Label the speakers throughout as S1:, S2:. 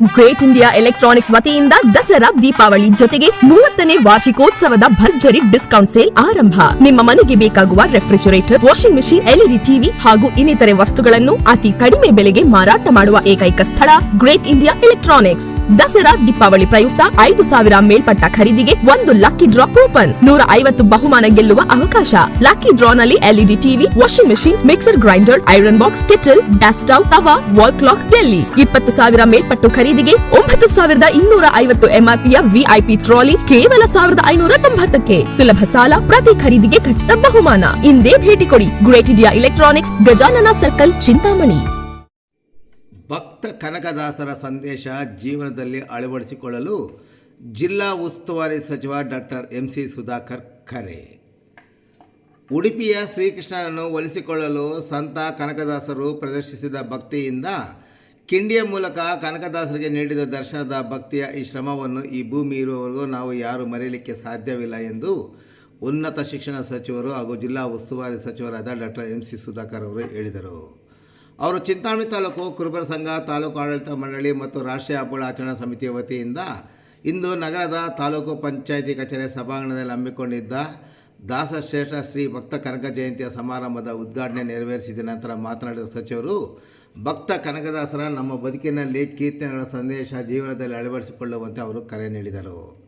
S1: Great India electronics ವತಿಯಿಂದ ದಸರಾ ದೀಪಾವಳಿ ಜೊತೆಗೆ ಮೂವತ್ತನೇ ವಾರ್ಷಿಕೋತ್ಸವದ ಭರ್ಜರಿ ಡಿಸ್ಕೌಂಟ್ ಸೇಲ್ ಆರಂಭ. ನಿಮ್ಮ ಮನೆಗೆ ಬೇಕಾಗುವ refrigerator, washing machine LED TV ಹಾಗೂ ಇನ್ನಿತರೆ ವಸ್ತುಗಳನ್ನು ಅತಿ ಕಡಿಮೆ ಬೆಲೆಗೆ ಮಾರಾಟ ಮಾಡುವ ಏಕೈಕ ಸ್ಥಳ Great India Electronics. Dasara Deepavali ಪ್ರಯುಕ್ತ ಐದು ಸಾವಿರ ಮೇಲ್ಪಟ್ಟ ಖರೀದಿಗೆ ಒಂದು ಲಕ್ಕಿ ಡ್ರಾ ಓಪನ್ ನೂರ ಐವತ್ತು ಬಹುಮಾನ ಗೆಲ್ಲುವ ಅವಕಾಶ. Lucky ಡ್ರಾನಲ್ಲಿ LED TV washing machine, mixer grinder, iron box, kettle, dust tawa, wall clock Delhi ಇಪ್ಪತ್ತು ಸಾವಿರ ಮೇಲ್ಪಟ್ಟು ಖರೀದಿಗೆ ಒಂಬತ್ತು ಸಾವಿರದ ಇನ್ನೂರ ಐವತ್ತು ಎಂಆರ್ಪಿಯ ವಿಐಪಿ ಟ್ರಾಲಿ ಕೇವಲ ಸಾವಿರದ ಐನೂರ ತೊಂಬತ್ತಕ್ಕೆ. ಸುಲಭ ಸಾಲ ಪ್ರತಿ ಖರೀದಿಗೆ ಖಚಿತ ಬಹುಮಾನ. ಇಂದೇ ಭೇಟಿ ಕೊಡಿ. Great India Electronics, Gajanana circle, Chintamani.
S2: ಭಕ್ತ ಕನಕದಾಸರ ಸಂದೇಶ ಜೀವನದಲ್ಲಿ ಅಳವಡಿಸಿಕೊಳ್ಳಲು ಜಿಲ್ಲಾ ಉಸ್ತುವಾರಿ ಸಚಿವ ಡಾಕ್ಟರ್ ಎಂ ಸಿ ಸುಧಾಕರ್ ಖರೆ ಉಡುಪಿಯ ಶ್ರೀಕೃಷ್ಣನನ್ನು ಒಲಿಸಿಕೊಳ್ಳಲು ಸಂತ ಕನಕದಾಸರು ಪ್ರದರ್ಶಿಸಿದ ಭಕ್ತಿಯಿಂದ ಕಿಂಡಿಯ ಮೂಲಕ ಕನಕದಾಸರಿಗೆ ನೀಡಿದ ದರ್ಶನದ ಭಕ್ತಿಯ ಈ ಶ್ರಮವನ್ನು ಈ ಭೂಮಿ ಇರುವವರೆಗೂ ನಾವು ಯಾರು ಮರೆಯಲಿಕ್ಕೆ ಸಾಧ್ಯವಿಲ್ಲ ಎಂದು ಉನ್ನತ ಶಿಕ್ಷಣ ಸಚಿವರು ಹಾಗೂ ಜಿಲ್ಲಾ ಉಸ್ತುವಾರಿ ಸಚಿವರಾದ ಡಾಕ್ಟರ್ ಎಂ ಸಿ ಸುಧಾಕರ್ ಅವರು ಹೇಳಿದರು. ಅವರು ಚಿಂತಾಮಣಿ ತಾಲೂಕು ಕುರುಬರ ಸಂಘ, ತಾಲೂಕು ಆಡಳಿತ ಮಂಡಳಿ ಮತ್ತು ರಾಷ್ಟ್ರೀಯ ಹಬ್ಬಗಳ ಆಚರಣಾ ಸಮಿತಿಯ ವತಿಯಿಂದ ಇಂದು ನಗರದ ತಾಲೂಕು ಪಂಚಾಯಿತಿ ಕಚೇರಿ ಸಭಾಂಗಣದಲ್ಲಿ ಹಮ್ಮಿಕೊಂಡಿದ್ದ ದಾಸಶ್ರೇಷ್ಠ ಶ್ರೀ ಭಕ್ತ ಕನಕ ಜಯಂತಿಯ ಸಮಾರಂಭದ ಉದ್ಘಾಟನೆ ನೆರವೇರಿಸಿದ ನಂತರ ಮಾತನಾಡಿದ ಸಚಿವರು, ಭಕ್ತ ಕನಕದಾಸರ ನಮ್ಮ ಬದುಕಿನಲ್ಲಿ ಕೀರ್ತನೆಗಳ ಸಂದೇಶ ಜೀವನದಲ್ಲಿ ಅಳವಡಿಸಿಕೊಳ್ಳುವಂತೆ ಅವರು ಕರೆ ನೀಡಿದರು.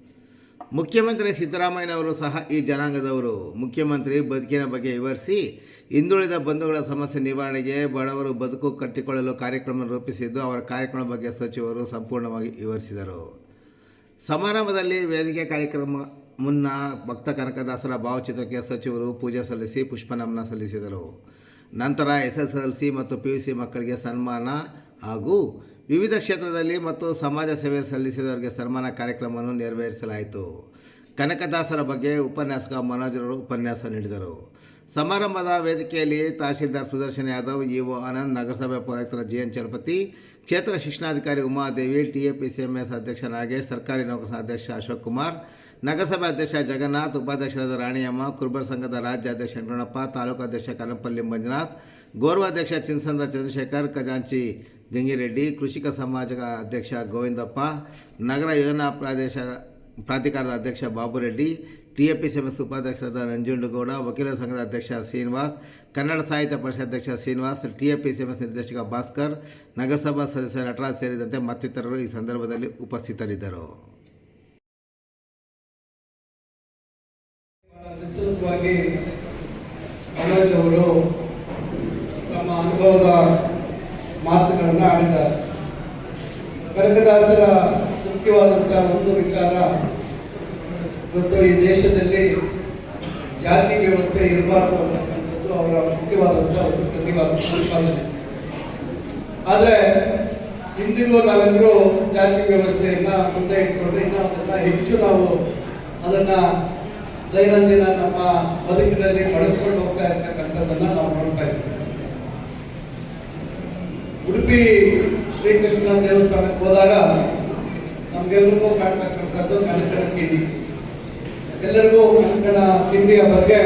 S2: ಮುಖ್ಯಮಂತ್ರಿ ಸಿದ್ದರಾಮಯ್ಯನವರು ಸಹ ಈ ಜನಾಂಗದವರು. ಮುಖ್ಯಮಂತ್ರಿ ಬದುಕಿನ ಬಗ್ಗೆ ವಿವರಿಸಿ, ಹಿಂದುಳಿದ ಬಂಧುಗಳ ಸಮಸ್ಯೆ ನಿವಾರಣೆಗೆ ಬಡವರು ಬದುಕು ಕಟ್ಟಿಕೊಳ್ಳಲು ಕಾರ್ಯಕ್ರಮ ರೂಪಿಸಿದ್ದು ಅವರ ಕಾರ್ಯಕ್ರಮ ಬಗ್ಗೆ ಸಚಿವರು ಸಂಪೂರ್ಣವಾಗಿ ವಿವರಿಸಿದರು. ಸಮಾರಂಭದಲ್ಲಿ ವೇದಿಕೆ ಕಾರ್ಯಕ್ರಮ ಮುನ್ನ ಭಕ್ತ ಕನಕದಾಸರ ಭಾವಚಿತ್ರಕ್ಕೆ ಸಚಿವರು ಪೂಜೆ ಸಲ್ಲಿಸಿ ಪುಷ್ಪನಮನ ಸಲ್ಲಿಸಿದರು. ನಂತರ ಎಸ್ ಎಸ್ ಎಲ್ ಸಿ ಮತ್ತು ಪಿ ಯು ಸಿ ಮಕ್ಕಳಿಗೆ ಸನ್ಮಾನ ಹಾಗೂ ವಿವಿಧ ಕ್ಷೇತ್ರದಲ್ಲಿ ಮತ್ತು ಸಮಾಜ ಸೇವೆ ಸಲ್ಲಿಸಿದವರಿಗೆ ಸನ್ಮಾನ ಕಾರ್ಯಕ್ರಮವನ್ನು ನೆರವೇರಿಸಲಾಯಿತು. ಕನಕದಾಸರ ಬಗ್ಗೆ ಉಪನ್ಯಾಸಕ ಮನೋಜರವರು ಉಪನ್ಯಾಸ ನೀಡಿದರು. ಸಮಾರಂಭದ ವೇದಿಕೆಯಲ್ಲಿ ತಹಶೀಲ್ದಾರ್ ಸುದರ್ಶನ್ ಯಾದವ್, ಇಒ ಆನಂದ್, ನಗರಸಭೆ ಪೌರಾಯುಕ್ತರ ಜಿ ಎನ್ ಚಲಪತಿ, ಕ್ಷೇತ್ರ ಶಿಕ್ಷಣಾಧಿಕಾರಿ Umadevi, T A P C M S ಅಧ್ಯಕ್ಷ ನಾಗೇಶ್, ಸರ್ಕಾರಿ ನೌಕರ ಅಧ್ಯಕ್ಷ ಅಶೋಕ್ ಕುಮಾರ್ ನಗರಸಭೆ ಅಧ್ಯಕ್ಷ ಜಗನ್ನಾಥ್, ಉಪಾಧ್ಯಕ್ಷರಾದ ರಾಣಿಯಮ್ಮ, ಕುರುಬರ ಸಂಘದ ರಾಜ್ಯಾಧ್ಯಕ್ಷ ಅಧ್ಯಕ್ಷ ತಾಲೂಕು ಅಧ್ಯಕ್ಷ ಕನಪಲ್ಲಿ ಮಂಜುನಾಥ್ ಗೌರವಾಧ್ಯಕ್ಷ ಚಿನ್ಸಂದ್ರ ಚಂದ್ರಶೇಖರ್, ಖಜಾಂಚಿ ಗಂಗಿರೆಡ್ಡಿ, ಕೃಷಿಕ ಸಮಾಜದ ಅಧ್ಯಕ್ಷ ಗೋವಿಂದಪ್ಪ, ನಗರ ಯೋಜನಾ ಪ್ರಾದೇಶ ಪ್ರಾಧಿಕಾರದ ಅಧ್ಯಕ್ಷ Babureddy T A P C M S ಉಪಾಧ್ಯಕ್ಷರಾದ ನಂಜುಂಡಗೌಡ, ವಕೀಲರ ಸಂಘದ ಅಧ್ಯಕ್ಷ ಶ್ರೀನಿವಾಸ್, ಕನ್ನಡ ಸಾಹಿತ್ಯ ಪರಿಷತ್ ಅಧ್ಯಕ್ಷ ಶ್ರೀನಿವಾಸ್ ಟಿ ಎ ಪಿ ನಿರ್ದೇಶಕ ಭಾಸ್ಕರ್, ನಗರಸಭಾ ಸದಸ್ಯ ನಟರಾಜ್ ಸೇರಿದಂತೆ ಮತ್ತಿತರರು ಈ ಸಂದರ್ಭದಲ್ಲಿ ಉಪಸ್ಥಿತರಿದ್ದರು.
S3: ವಿಸ್ತೃತವಾಗಿ ಮನೋಜ್ ಅವರು ತಮ್ಮ ಅನುಭವದ ಮಾತುಗಳನ್ನು ಆಡಿದ್ದಾರೆ. ಕನಕದಾಸರ ಮುಖ್ಯವಾದಂಥ ಒಂದು ವಿಚಾರ ಇವತ್ತು ಈ ದೇಶದಲ್ಲಿ ಜಾತಿ ವ್ಯವಸ್ಥೆ ಇರಬಾರ್ದು ಅನ್ನತಕ್ಕಂಥದ್ದು ಅವರ ಮುಖ್ಯವಾದಂಥ ಒಂದು ಪ್ರತಿವಾದ ಪ್ರತಿಪಾದನೆ ಆದರೆ ಇಂದಿಗೂ ನಾವೆಲ್ಲರೂ ಜಾತಿ ವ್ಯವಸ್ಥೆಯನ್ನ ಮುಂದೆ ಇಟ್ಕೊಂಡು ಇನ್ನೂ ಅದನ್ನ ಹೆಚ್ಚು ನಾವು ಅದನ್ನ ದೈನಂದಿನ ನಮ್ಮ ಬದುಕಿನಲ್ಲಿ ಬಳಸ್ಕೊಂಡು ಹೋಗ್ತಾ ಇರ್ತಕ್ಕಂಥದ್ದನ್ನ ನಾವು ನೋಡ್ತಾ ಇದ್ದೀವಿ. ಉಡುಪಿ ಶ್ರೀಕೃಷ್ಣ ದೇವಸ್ಥಾನಕ್ಕೆ ಹೋದಾಗ ನಮ್ಗೆಲ್ರಿಗೂ ಕಾಣ್ತಕ್ಕಂಥದ್ದು ಕನಕನ ಕಿಂಡಿ ಎಲ್ಲರಿಗೂ ಕನಕನ ಕಿಂಡಿಯ ಬಗ್ಗೆ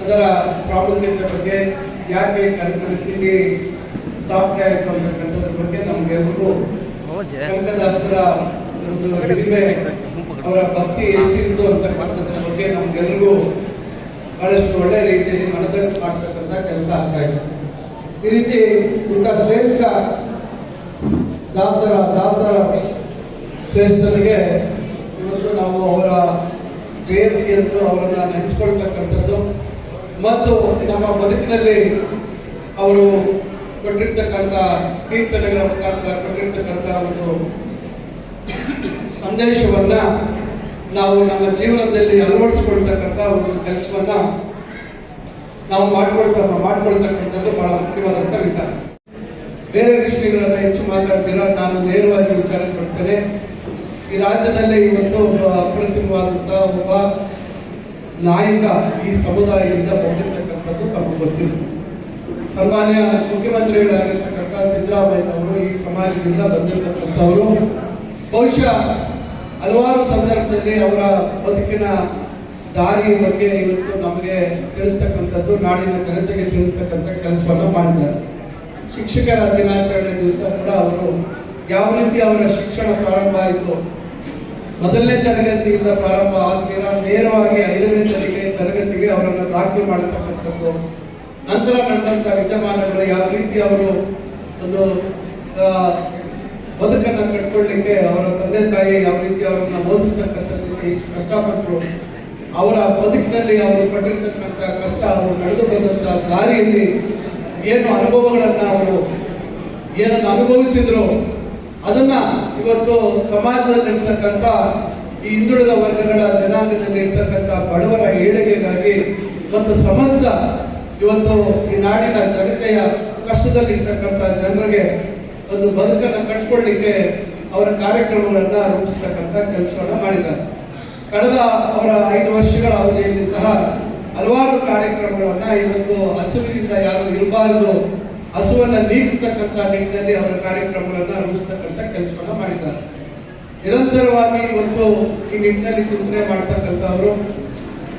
S3: ಅದರ ಪ್ರಾಮುಖ್ಯತೆ ಬಗ್ಗೆ ಯಾಕೆ ಕನಕನ ಕಿಂಡಿ ಸ್ಥಾಪನೆ ಆಯಿತು ಅಂತಕ್ಕಂಥದ್ರ ಬಗ್ಗೆ ನಮ್ಗೆಲ್ರಿಗೂ ಕನಕದಾಸರ ಒಂದು ಹಿರಿಮೆ ಅವರ ಭಕ್ತಿ ಎಷ್ಟಿತ್ತು ಅಂತಕ್ಕಂಥದ್ರ ಬಗ್ಗೆ ನಮ್ಗೆಲ್ರಿಗೂ ಬಹಳಷ್ಟು ಒಳ್ಳೆ ರೀತಿಯಲ್ಲಿ ಮನದಲ್ಲಿ ಮಾಡ್ತಕ್ಕಂಥ ಕೆಲಸ ಆಗ್ತಾ ಇದೆ. ಈ ರೀತಿ ಇಂಥ ಶ್ರೇಷ್ಠ ದಾಸರ ದಾಸರ ಶ್ರೇಷ್ಠರಿಗೆ ಇವತ್ತು ನಾವು ಅವರ ಜಯಂತಿಯಂತೂ ಅವರನ್ನು ನೆನೆಸ್ಕೊಳ್ತಕ್ಕಂಥದ್ದು. ಮತ್ತು ನಮ್ಮ ಬದುಕಿನಲ್ಲಿ ಅವರು ಕೊಟ್ಟಿರ್ತಕ್ಕಂಥ ಕೀರ್ತನೆಗಳ ಮುಖಾಂತರ ಕೊಟ್ಟಿರ್ತಕ್ಕಂಥ ಒಂದು ಸಂದೇಶವನ್ನ ನಾವು ನಮ್ಮ ಜೀವನದಲ್ಲಿ ಅಳವಡಿಸ್ಕೊಳ್ತಕ್ಕಂಥ ಒಂದು ಕೆಲಸವನ್ನ ನಾವು ಮಾಡ್ಕೊಳ್ತಾ ಮಾಡ್ಕೊಳ್ತಕ್ಕಂಥದ್ದು ಬಹಳ ಮುಖ್ಯವಾದಂಥ ವಿಚಾರ. ಬೇರೆ ವಿಷಯಗಳನ್ನ ಹೆಚ್ಚು ಮಾತಾಡ್ತೀರ? ನಾನು ನೇರವಾಗಿ ವಿಚಾರ ಕೊಡ್ತೇನೆ ಈ ರಾಜ್ಯದಲ್ಲಿ ಇವತ್ತು ಒಬ್ಬ ಅಪ್ರತಿಮವಾದಂಥ ಒಬ್ಬ ನಾಯಕ ಈ ಸಮುದಾಯದಿಂದ ಬಂದಿರತಕ್ಕಂಥದ್ದು ನಮಗೆ ಗೊತ್ತಿಲ್ಲ. ಸನ್ಮಾನ್ಯ ಮುಖ್ಯಮಂತ್ರಿಗಳಾಗಿರ್ತಕ್ಕಂಥ ಸಿದ್ದರಾಮಯ್ಯ ಅವರು ಈ ಸಮಾಜದಿಂದ ಬಂದಿರತಕ್ಕಂಥವರು. ಬಹುಶಃ ಹಲವಾರು ಸಂದರ್ಭದಲ್ಲಿ ಅವರ ಬದುಕಿನ ದಾರಿ ಬಗ್ಗೆ ಇವತ್ತು ನಮಗೆ ತಿಳಿಸ್ತಕ್ಕಂಥದ್ದು, ನಾಡಿನ ಜನತೆಗೆ ತಿಳಿಸ್ತಕ್ಕಂಥ ಕೆಲಸವನ್ನು ಮಾಡಿದ್ದಾರೆ. ಶಿಕ್ಷಕರ ದಿನಾಚರಣೆ ದಿವಸ ಕೂಡ ಅವರು ಯಾವ ರೀತಿ ಅವರ ಶಿಕ್ಷಣ ಪ್ರಾರಂಭ ಆಯಿತು? ಮೊದಲನೇ ತರಗತಿಯಿಂದ ಪ್ರಾರಂಭ ಆದ್ಮೇಲೆ ನೇರವಾಗಿ ಐದನೇ ತರಗತಿ ತರಗತಿಗೆ ಅವರನ್ನು ದಾಖಲು ಮಾಡತಕ್ಕಂಥದ್ದು. ನಂತರ ನಡೆದಂತ ವಿದ್ಯಮಾನಗಳು ಯಾವ ರೀತಿ ಅವರು ಒಂದು ಬದುಕನ್ನ ಕಟ್ಕೊಳ್ಳಿಕ್ಕೆ ಅವರ ತಂದೆ ತಾಯಿ ಯಾವ ರೀತಿ ಅವರನ್ನ ಓದಿಸ್ತಕ್ಕಂಥದ್ದಕ್ಕೆ ಇಷ್ಟು ಕಷ್ಟಪಟ್ಟರು ಅವರ ಬದುಕಿನಲ್ಲಿ ಅವರು ಪಟ್ಟಿರ್ತಕ್ಕಂಥ ಕಷ್ಟ ಅವರು ನಡೆದು ಬಂದಂತ ದಾರಿಯಲ್ಲಿ ಏನು ಅನುಭವಗಳನ್ನ ಅವರು ಏನನ್ನು ಅನುಭವಿಸಿದ್ರು, ಅದನ್ನ ಇವತ್ತು ಸಮಾಜದಲ್ಲಿರ್ತಕ್ಕಂಥ ಈ ಹಿಂದುಳಿದ ವರ್ಗಗಳ ಜನಾಂಗದಲ್ಲಿ ಇರ್ತಕ್ಕಂಥ ಬಡವರ ಏಳಿಗೆಗಾಗಿ ಮತ್ತು ಸಮಸ್ತ ಇವತ್ತು ಈ ನಾಡಿನ ಜನತೆಯ ಕಷ್ಟದಲ್ಲಿರ್ತಕ್ಕಂಥ ಜನರಿಗೆ ಒಂದು ಬದುಕನ್ನು ಕಟ್ಕೊಳ್ಳಿಕ್ಕೆ ಅವರ ಕಾರ್ಯಕ್ರಮಗಳನ್ನ ರೂಪಿಸ್ತಕ್ಕಂಥ ಕೆಲಸವನ್ನ ಮಾಡಿದ್ದಾರೆ. ಕಳೆದ ಅವರ ಐದು ವರ್ಷಗಳ ಅವಧಿಯಲ್ಲಿ ಸಹ ಹಲವಾರು ಕಾರ್ಯಕ್ರಮಗಳನ್ನ ಇವತ್ತು ಹಸುವಿನಿಂದ ಯಾರು ಇರಬಾರದು, ಹಸುವನ್ನ ನೀಗಿಸ್ತಕ್ಕಂಥ ನಿಟ್ಟಿನಲ್ಲಿ ಅವರ ಕಾರ್ಯಕ್ರಮಗಳನ್ನ ರೂಪಿಸ್ತಕ್ಕಂಥ ಕೆಲಸವನ್ನ ಮಾಡಿದ್ದಾರೆ. ನಿರಂತರವಾಗಿ ಇವತ್ತು ಈ ನಿಟ್ಟಿನಲ್ಲಿ ಚಿಂತನೆ ಮಾಡ್ತಕ್ಕಂಥವರು,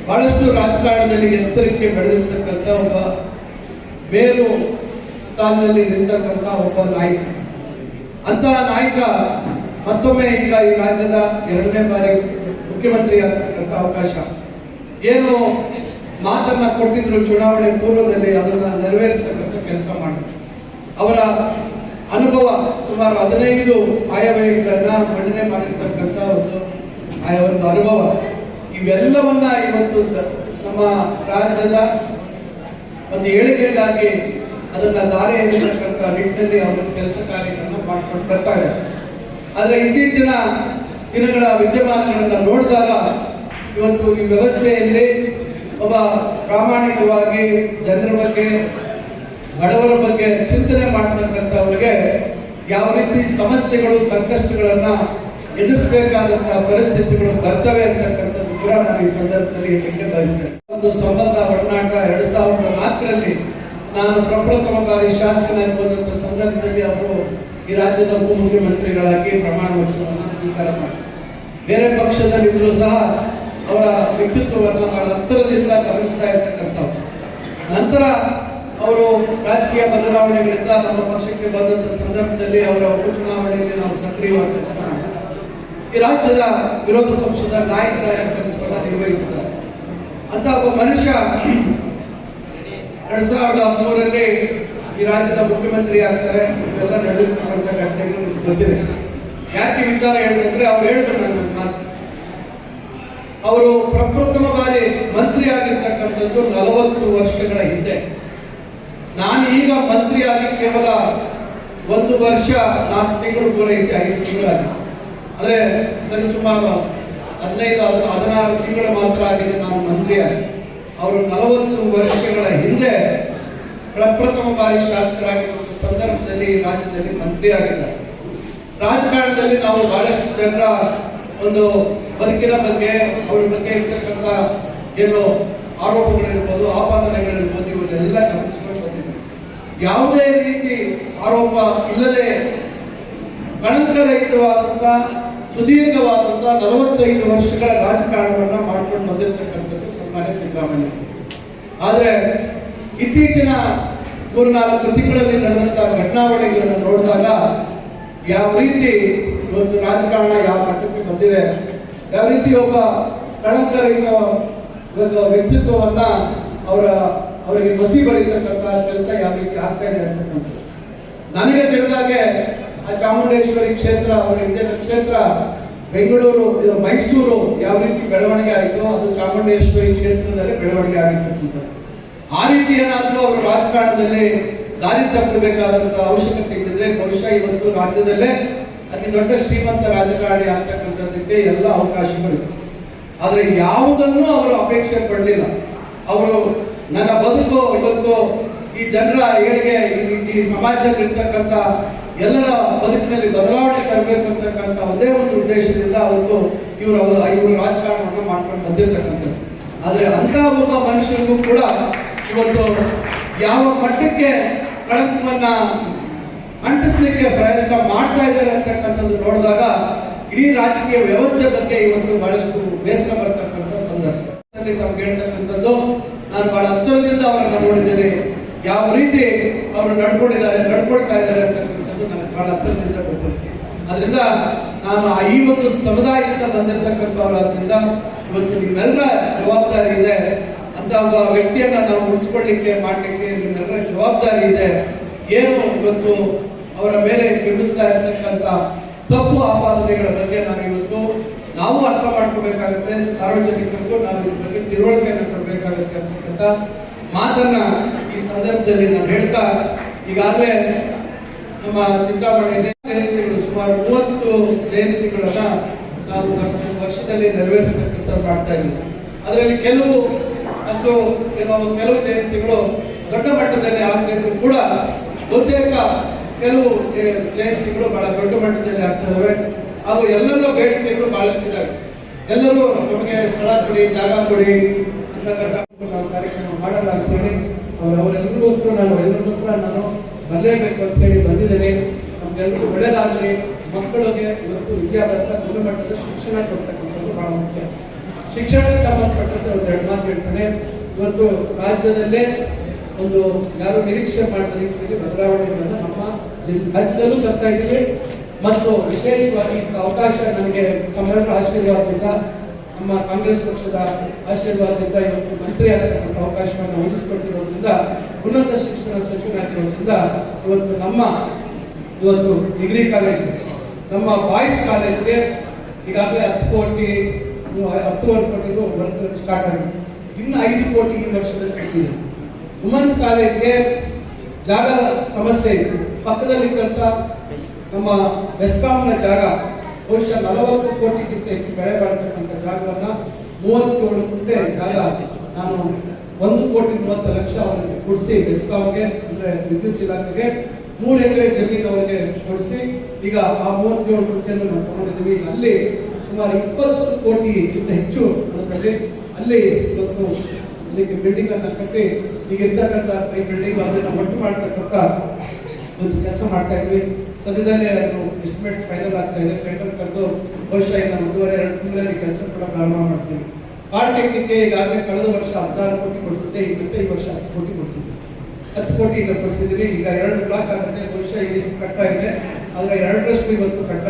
S3: ಬಹಳಷ್ಟು ರಾಜಕಾರಣದಲ್ಲಿ ಎತ್ತರಕ್ಕೆ ಬೆಳೆದಿರ್ತಕ್ಕಂಥ ಒಬ್ಬ ಬೇರು ಸಾಲಿನಲ್ಲಿ ನಿಂತಕ್ಕಂಥ ಒಬ್ಬ ನಾಯಕ. ಅಂತ ನಾಯಕ ಮತ್ತೊಮ್ಮೆ ಈಗ ಈ ರಾಜ್ಯದ ಎರಡನೇ ಬಾರಿ ಮುಖ್ಯಮಂತ್ರಿ ಅವಕಾಶ. ಏನು ಮಾತನ್ನ ಕೊಟ್ಟಿದ್ರು ಚುನಾವಣೆ ಪೂರ್ವದಲ್ಲಿ ಅದನ್ನ ನೆರವೇರಿಸತಕ್ಕಂಥ ಕೆಲಸ ಮಾಡಿ. ಅವರ ಅನುಭವ ಸುಮಾರು ಹದಿನೈದು ಆಯವ್ಯಯಗಳನ್ನ ಮಂಡನೆ ಮಾಡಿರ್ತಕ್ಕಂಥ ಒಂದು ಆಯಾ ಒಂದು ಅನುಭವ. ಇವೆಲ್ಲವನ್ನ ಇವತ್ತು ನಮ್ಮ ರಾಜ್ಯದ ಒಂದು ಏಳಿಗೆಗಾಗಿ ಅದನ್ನ ದಾರಿ ಎಂದಿರತಕ್ಕಂಥ ನಿಟ್ಟಿನಲ್ಲಿ ಅವರು ಕೆಲಸ ಕಾರ್ಯಗಳನ್ನ ಮಾಡ್ಕೊಂಡು ಆದರೆ ಇತ್ತೀಚಿನ ದಿನಗಳ ವಿದ್ಯಮಾನಗಳನ್ನು ನೋಡಿದಾಗ ಇವತ್ತು ಈ ವ್ಯವಸ್ಥೆಯಲ್ಲಿ ಒಬ್ಬ ಪ್ರಾಮಾಣಿಕವಾಗಿ ಜನರ ಬಗ್ಗೆ, ಬಡವರ ಬಗ್ಗೆ ಚಿಂತನೆ ಮಾಡ್ತಕ್ಕಂಥವ್ರಿಗೆ ಯಾವ ರೀತಿ ಸಮಸ್ಯೆಗಳು, ಸಂಕಷ್ಟಗಳನ್ನು ಎದುರಿಸಬೇಕಾದಂತಹ ಪರಿಸ್ಥಿತಿಗಳು ಬರ್ತವೆ ಅಂತಕ್ಕಂಥದ್ದು ಕೂಡ ನಾನು ಈ ಸಂದರ್ಭದಲ್ಲಿ ಹೇಳಲಿಕ್ಕೆ ಬಯಸ್ತೇನೆ. ಒಂದು ಸಂಬಂಧ ಒಡನಾಟ ಎರಡು ಸಾವಿರದ ನಾಲ್ಕರಲ್ಲಿ ನಾನು ಪ್ರಪ್ರಥಮ ಬಾರಿ ಶಾಸಕನಾಗಿ ಹೋದಂತ ಸಂದರ್ಭದಲ್ಲಿ ಅವರು ಈ ರಾಜ್ಯದ ಉಪಮುಖ್ಯಮಂತ್ರಿಗಳಾಗಿ ಪ್ರಮಾಣ ವಚನವನ್ನು ಸ್ವೀಕಾರ ಮಾಡಿ ಬೇರೆ ಪಕ್ಷದಲ್ಲಿದ್ದರೂ ಸಹ ಅವರ ವ್ಯಕ್ತಿತ್ವವನ್ನು ಬಹಳ ಹತ್ತಿರದಿಂದ ಗಮನಿಸ್ತಾ ಇರ್ತಕ್ಕಂಥವ್ರು. ನಂತರ ಅವರು ರಾಜಕೀಯ ಬದಲಾವಣೆಗಳಿಂದ ನಮ್ಮ ಪಕ್ಷಕ್ಕೆ ಬಂದಂಥ ಸಂದರ್ಭದಲ್ಲಿ ಅವರ ಉಪಚುನಾವಣೆಯಲ್ಲಿ ನಾವು ಸಕ್ರಿಯವಾಗಿ ಕೆಲಸ ಮಾಡಿದ್ವಿ. ಈ ರಾಜ್ಯದ ವಿರೋಧ ಪಕ್ಷದ ನಾಯಕರಾಗಿ ಕೆಲಸವನ್ನು ನಿರ್ವಹಿಸಿದ್ದಾರೆ. ಅಂತ ಒಬ್ಬ ಮನುಷ್ಯ ಎರಡ್ ಸಾವಿರದ ಹದಿಮೂರರಲ್ಲಿ ಈ ರಾಜ್ಯದ ಮುಖ್ಯಮಂತ್ರಿ ಆಗ್ತಾರೆ, ಇವೆಲ್ಲ ನಡೆದಿರ್ತಕ್ಕಂಥ ಘಟನೆಗಳು ಗೊತ್ತಿದೆ. ಯಾಕೆ ವಿಚಾರ ಹೇಳಿದ್ರೆ ಅವ್ರು ಹೇಳಿದ್ರು ನನ್ನ ಅವರು ಪ್ರಪ್ರಥಮ ಬಾರಿ ಮಂತ್ರಿ ಆಗಿರ್ತಕ್ಕಂಥದ್ದು ನಲವತ್ತು ವರ್ಷಗಳ ಹಿಂದೆ. ನಾನು ಈಗ ಮಂತ್ರಿಯಾಗಿ ಕೇವಲ ಒಂದು ವರ್ಷ ನಾಲ್ಕು ತಿಂಗಳು ಪೂರೈಸಿ ಐದು ತಿಂಗಳಾಗಿ. ಅಂದ್ರೆ ಸರಿಸುಮಾರು ಹದಿನೈದು, ಹದಿನ ಹದಿನಾರು ತಿಂಗಳು ಮಾತ್ರ ಆಗಿದೆ ನಾನು ಮಂತ್ರಿಯಾಗಿ ಅವರು ನಲವತ್ತು ವರ್ಷಗಳ ಹಿಂದೆ ಪ್ರಪ್ರಥಮ ಬಾರಿ ಶಾಸಕರಾಗಿರುವ ಸಂದರ್ಭದಲ್ಲಿ ರಾಜ್ಯದಲ್ಲಿ ಮಂತ್ರಿ ಆಗಿದ್ದಾರೆ. ರಾಜಕಾರಣದಲ್ಲಿ ನಾವು ಬಹಳಷ್ಟು ಜನರ ಒಂದು ಬದುಕಿನ ಬಗ್ಗೆ, ಅವ್ರ ಬಗ್ಗೆ ಇರ್ತಕ್ಕಂಥ ಏನು ಆರೋಪಗಳಿರ್ಬೋದು, ಆಪಾದನೆಗಳಿರ್ಬೋದು, ಇವನ್ನೆಲ್ಲ ಗಮನಿಸ್ಕೊಂಡು ಬಂದಿದೆ ಯಾವುದೇ ರೀತಿ ಆರೋಪ ಇಲ್ಲದೆ ಕಳಂಕರಹಿತವಾದಂತ ಸುದೀರ್ಘವಾದಂತ ನಲವತ್ತೈದು ವರ್ಷಗಳ ರಾಜಕಾರಣವನ್ನ ಮಾಡ್ಕೊಂಡು ಬಂದಿರತಕ್ಕಂಥದ್ದು ಸನ್ಮಾನ್ಯ ಸಿದ್ದರಾಮಯ್ಯ. ಆದ್ರೆ ಇತ್ತೀಚಿನ ಮೂರ್ನಾಲ್ಕು ತಿಂಗಳಲ್ಲಿ ನಡೆದಂತ ಘಟನಾವಳಿಗಳನ್ನು ನೋಡಿದಾಗ ಯಾವ ರೀತಿ ಒಂದು ರಾಜಕಾರಣ ಯಾವ ಮಟ್ಟಕ್ಕೆ ಬಂದಿದೆ, ಯಾವ ರೀತಿ ಒಬ್ಬ ಕಳಂಕರಹಿತ ಒಂದು ವ್ಯಕ್ತಿತ್ವವನ್ನ ಅವರ, ಅವರಿಗೆ ಮಸಿ ಬಳಿತಕ್ಕಂತಹ ಕೆಲಸ ಯಾವ ರೀತಿ ಆಗ್ತಾ ಇದೆ ಅಂತಕ್ಕಂಥದ್ದು ನನಗೆ ತಿಳಿದಾಗೆ ಆ ಚಾಮುಂಡೇಶ್ವರಿ ಕ್ಷೇತ್ರ, ಅವರ ಇಂಡಿಯನ್ ಕ್ಷೇತ್ರ, ಬೆಂಗಳೂರು, ಇದು ಮೈಸೂರು ಯಾವ ರೀತಿ ಬೆಳವಣಿಗೆ ಆಯಿತು ಅದು ಚಾಮುಂಡೇಶ್ವರಿ ಕ್ಷೇತ್ರದಲ್ಲಿ ಬೆಳವಣಿಗೆ ಆಗಿರ್ತಕ್ಕಂಥದ್ದು ಆ ರೀತಿ ಏನಾದರೂ ಅವರು ರಾಜಕಾರಣದಲ್ಲಿ ದಾರಿ ತಪ್ಪಬೇಕಾದಂತ ಅವಶ್ಯಕತೆ ಇದ್ದಿದ್ರೆ ಬಹುಶಃ ಇವತ್ತು ರಾಜ್ಯದಲ್ಲೇ ಅತಿ ದೊಡ್ಡ ಶ್ರೀಮಂತ ರಾಜಕಾರಣಿ ಆಗ್ತಕ್ಕಂಥದ್ದಕ್ಕೆ ಎಲ್ಲ ಅವಕಾಶಗಳು ಆದರೆ ಯಾವುದನ್ನು ಅವರು ಅಪೇಕ್ಷೆ ಪಡಲಿಲ್ಲ. ಅವರು ನನ್ನ ಬದುಕು, ಇವತ್ತು ಈ ಜನರ ಏಳಿಗೆ ಈ- ಸಮಾಜದಲ್ಲಿ ಇರ್ತಕ್ಕಂಥ ಎಲ್ಲರ ಬದುಕಿನಲ್ಲಿ ಬದಲಾವಣೆ ತರಬೇಕು ಅಂತಕ್ಕಂಥ ಒಂದೇ ಒಂದು ಉದ್ದೇಶದಿಂದ ಅವತ್ತು ಇವರು ಇವರು ರಾಜಕಾರಣವನ್ನು ಮಾಡ್ಕೊಂಡು ಬಂದಿರತಕ್ಕಂಥದ್ದು. ಆದರೆ ಅಂತ ಒಬ್ಬ ಮನುಷ್ಯರಿಗೂ ಕೂಡ ಇವತ್ತು ಯಾವ ಮಟ್ಟಕ್ಕೆ ಕಳಂಕವನ್ನ ಅಂಟಿಸ್ಲಿಕ್ಕೆ ಪ್ರಯತ್ನ ಮಾಡ್ತಾ ಇದ್ದಾರೆ ಅಂತಕ್ಕಂಥದ್ದು ನೋಡಿದಾಗ ಇಡೀ ರಾಜಕೀಯ ವ್ಯವಸ್ಥೆ ಬಗ್ಗೆ ಇವತ್ತು ಬಹಳಷ್ಟು ಬೇಸರ ಬರ್ತಕ್ಕಂಥ ಸಂದರ್ಭ. ತಮ್ಗೆ ಹೇಳ್ತಕ್ಕಂಥದ್ದು ನಾನು ಬಹಳ ಹತ್ತಿರದಿಂದ ಅವರನ್ನ ನೋಡಿದ್ದೇನೆ. ಯಾವ ರೀತಿ ಅವರು ನಡ್ಕೊಂಡಿದ್ದಾರೆ, ನಡ್ಕೊಳ್ತಾ ಇದ್ದಾರೆ ಅಂತಕ್ಕಂಥದ್ದು ನನಗೆ ಬಹಳ ಹತ್ತಿರದಿಂದ ಗೊತ್ತಿದೆ. ಅದರಿಂದ ನಾನು ಈ ಒಂದು ಸಮುದಾಯದಿಂದ ಬಂದಿರತಕ್ಕಂಥವರಾದ್ರಿಂದ ಇವತ್ತು ನಿಮ್ಮೆಲ್ಲರ ಜವಾಬ್ದಾರಿ ಇದೆ. ಅಂತ ಒಬ್ಬ ವ್ಯಕ್ತಿಯನ್ನ ನಾವು ಉಳಿಸ್ಕೊಳ್ಳಿಕ್ಕೆ ಮಾಡ್ಲಿಕ್ಕೆ ನಿಮ್ಮೆಲ್ಲರ ಜವಾಬ್ದಾರಿ ಇದೆ. ಏನು ಇವತ್ತು ಅವರ ಮೇಲೆ ಬಿಂಬಿಸ್ತಾ ಇರ್ತಕ್ಕಂಥ ತಪ್ಪು ಆಪಾದನೆಗಳ ಬಗ್ಗೆ ನಾವು ಇವತ್ತು ನಾವು ಅರ್ಥ ಮಾಡ್ಕೋಬೇಕಾಗತ್ತೆ ಸಾರ್ವಜನಿಕರಿಗೂ ನಾವು ಇದ್ರ ಬಗ್ಗೆ ತಿಳುವಳಿಕೆಯನ್ನು ಕೊಡಬೇಕಾಗತ್ತೆ ಅಂತಕ್ಕಂಥ ಮಾತನ್ನ ಈ ಸಂದರ್ಭದಲ್ಲಿ ನಾನು ಹೇಳ್ತಾ, ಈಗಾಗಲೇ ನಮ್ಮ ಚಿಂತಾಮಣಿಯಲ್ಲಿ ಜಯಂತಿಗಳು ಸುಮಾರು ಮೂವತ್ತು ಜಯಂತಿಗಳನ್ನ ನಾವು ವರ್ಷ- ವರ್ಷದಲ್ಲಿ ನೆರವೇರಿಸತಕ್ಕಂಥ ಮಾಡ್ತಾ ಇದ್ದೀವಿ. ಅದರಲ್ಲಿ ಕೆಲವು ಅಷ್ಟು ಏನೋ ಕೆಲವು ಜಯಂತಿಗಳು ದೊಡ್ಡ ಮಟ್ಟದಲ್ಲಿ ಆಗದಿದ್ರು ಕೂಡ ಬಹುತೇಕ ಕೆಲವು ಜಯ- ಜಯಂತಿಗಳು ಬಹಳ ದೊಡ್ಡ ಮಟ್ಟದಲ್ಲಿ ಆಗ್ತಾ ಇದಾವೆ. ಹಾಗೂ ಎಲ್ಲರೂ ಬೇಡಿಕೆಗಳು ಬಹಳಷ್ಟು ಇದ್ದಾವೆ ಎಲ್ಲರೂ ನಮಗೆ ಸ್ಥಳ ಕೊಡಿ, ಜಾಗ ಕೊಡಿ ನಾವು ಕಾರ್ಯಕ್ರಮ ಮಾಡಲ್ಲ ಅಂತ ಹೇಳಿ ಅವ್ರ ಅವರೆಲ್ಲರಿಗೋಸ್ಕರ ನಾನು, ಎಲ್ಲರಿಗೋಸ್ಕರ ನಾನು ಬರಲೇಬೇಕು ಅಂತ ಹೇಳಿ ಬಂದಿದ್ದೇನೆ. ನಮ್ಗೆಲ್ಲರಿಗೂ ಒಳ್ಳೇದಾಗಲಿ. ಮಕ್ಕಳಿಗೆ ಇವತ್ತು ವಿದ್ಯಾಭ್ಯಾಸ ಗುಣಮಟ್ಟದ ಶಿಕ್ಷಣ ಕೊಡ್ತಕ್ಕಂಥದ್ದು ಬಹಳ ಮುಖ್ಯ. ಶಿಕ್ಷಣಕ್ಕೆ ಸಂಬಂಧಪಟ್ಟಂತೆ ಒಂದು ಎರಡು ಮಾತು ಹೇಳ್ತಾನೆ. ಇವತ್ತು ರಾಜ್ಯದಲ್ಲೇ ಒಂದು ಯಾರು ನಿರೀಕ್ಷೆ ಮಾಡಿದ ರೀತಿಯಲ್ಲಿ ಬದಲಾವಣೆಗಳನ್ನು ನಮ್ಮ ರಾಜ್ಯದಲ್ಲೂ ತರ್ತಾ ಇದ್ದೀವಿ. ಮತ್ತು ವಿಶೇಷವಾಗಿ ಇಂಥ ಅವಕಾಶ ನನಗೆ ತಮ್ಮೆಲ್ಲರ ಆಶೀರ್ವಾದದಿಂದ, ನಮ್ಮ ಕಾಂಗ್ರೆಸ್ ಪಕ್ಷದ ಆಶೀರ್ವಾದದಿಂದ ಇವತ್ತು ಮಂತ್ರಿ ಅವಕಾಶವನ್ನು ಹೊಂದಿಸಿಕೊಟ್ಟಿರೋದ್ರಿಂದ ಉನ್ನತ ಶಿಕ್ಷಣ ಸಚಿವನಾಗಿರೋದ್ರಿಂದ ಇವತ್ತು ನಮ್ಮ, ಇವತ್ತು ಡಿಗ್ರಿ ಕಾಲೇಜ್, ನಮ್ಮ ಬಾಯ್ಸ್ ಕಾಲೇಜ್ಗೆ ಈಗಾಗಲೇ ಹತ್ತು ಕೋಟಿ ಹತ್ತುವರೆ ಕೋಟಿದು ವರ್ಕ್ ಸ್ಟಾರ್ಟ್ ಆಗಿದೆ. ಇನ್ನು ಐದು ಕೋಟಿ ಈ ವರ್ಷದಲ್ಲಿ ಕೊಟ್ಟಿದೆ. ವುಮೆನ್ಸ್ ಕಾಲೇಜ್ಗೆ ಜಾಗ ಸಮಸ್ಯೆ ಇತ್ತು ಪಕ್ಕದಲ್ಲಿದ್ದಂಥ ನಮ್ಮ ಬೆಸ್ಕಾಂನ ಜಾಗ ಬಹುಶಃ ನಲವತ್ತು ಕೋಟಿಗಿಂತ ಹೆಚ್ಚು ಬೆಳೆ ಬಾಳ್ತಕ್ಕಂಥ ಜಾಗವನ್ನು ಮೂವತ್ತೇಳು ಗುಂಟೆ ಜಾಗ ನಾನು ಒಂದು ಕೋಟಿ ಮೂವತ್ತು ಲಕ್ಷ ಅವರಿಗೆ ಕೊಡಿಸಿ ಬೆಸ್ಕಾಂಗೆ ಅಂದರೆ ವಿದ್ಯುತ್ ಇಲಾಖೆಗೆ ಮೂರು ಎಕರೆ ಜಮೀನು ಅವರಿಗೆ ಕೊಡಿಸಿ. ಈಗ ಆ ಮೂವತ್ತೇಳು ಗುಂಟೆಯನ್ನು ನಾವು ತಗೊಂಡಿದ್ದೀವಿ. ಅಲ್ಲಿ ಸುಮಾರು ಇಪ್ಪತ್ತು ಕೋಟಿಗಿಂತ ಹೆಚ್ಚು ಹಣದಲ್ಲಿ ಅಲ್ಲಿ ಇವತ್ತು ಅದಕ್ಕೆ ಬಿಲ್ಡಿಂಗ್ ಅನ್ನ ಕಟ್ಟಿ ಈಗ ಇರ್ತಕ್ಕಂಥ ಈ ಬಿಲ್ಡಿಂಗ್ ಅದನ್ನು ಒಟ್ಟು ಮಾಡ್ತಕ್ಕಂಥ ಒಂದು ಕೆಲಸ ಮಾಡ್ತಾ ಇದ್ವಿ. ಸದ್ಯದಲ್ಲೇ ಅದು ಎಸ್ಟಿಮೇಟ್ಸ್ ಫೈನಲ್ ಆಗ್ತಾ ಇದೆ. ಟೆಂಡರ್ ಕರೆದು ಬಹುಶಃ ಇನ್ನು ಒಂದೂವರೆ, ಎರಡು ತಿಂಗಳಲ್ಲಿ ಕೆಲಸ ಕೂಡ ಪ್ರಾರಂಭ ಮಾಡ್ತೀವಿ. ಪಾಲಿಟೆಕ್ನಿಕ್ಗೆ ಈಗಾಗಲೇ ಕಳೆದ ವರ್ಷ ಹದಿನಾರು ಕೋಟಿ ಕೊಡಿಸುತ್ತೆ ಈಗ ಈ ವರ್ಷ ಹತ್ತು ಕೋಟಿ ಕೊಡಿಸಿದ್ವಿ ಹತ್ತು ಕೋಟಿ ಈಗ ಕೊಡಿಸಿದ್ವಿ ಈಗ ಎರಡು ಬ್ಲಾಕ್ ಆಗುತ್ತೆ. ಬಹುಶಃ ಈಗ ಕಟ್ಟ ಇದೆ. ಆದ್ರೆ ಎರಡರಷ್ಟು ಇವತ್ತು ಕಟ್ಟ